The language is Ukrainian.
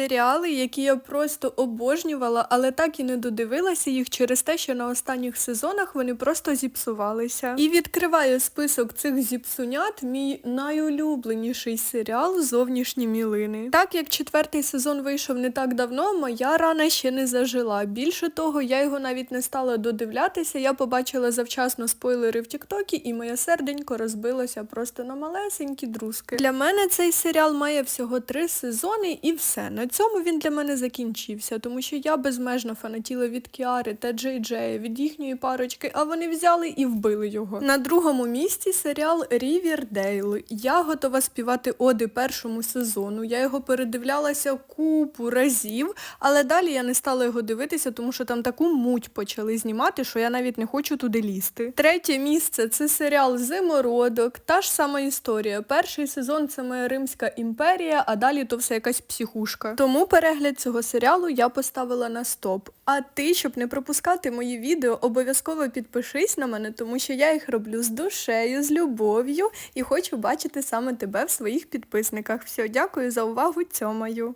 Серіали, які я просто обожнювала, але так і не додивилася їх через те, що на останніх сезонах вони просто зіпсувалися. І відкриваю список цих зіпсунят мій найулюбленіший серіал Зовнішні мілини. Так як четвертий сезон вийшов не так давно, моя рана ще не зажила. Більше того, я його навіть не стала додивлятися. Я побачила завчасно спойлери в Тіктокі, і моє серденько розбилося просто на малесенькі друзки. Для мене цей серіал має всього три сезони і все. На цьому він для мене закінчився, тому що я безмежно фанатіла від Кіари та Джей Джея, від їхньої парочки, а вони взяли і вбили його. На другому місці серіал Рівердейл. Я готова співати оди першому сезону. Я його передивлялася купу разів, але далі я не стала його дивитися, тому що там таку муть почали знімати, що я навіть не хочу туди лізти. Третє місце це серіал Зимородок. Та ж сама історія. Перший сезон це моя Римська імперія, а далі то все якась психушка. Тому перегляд цього серіалу я поставила на стоп. А ти, щоб не пропускати мої відео, обов'язково підпишись на мене, тому що я їх роблю з душею, з любов'ю і хочу бачити саме тебе в своїх підписниках. Все, дякую за увагу, цьомаю.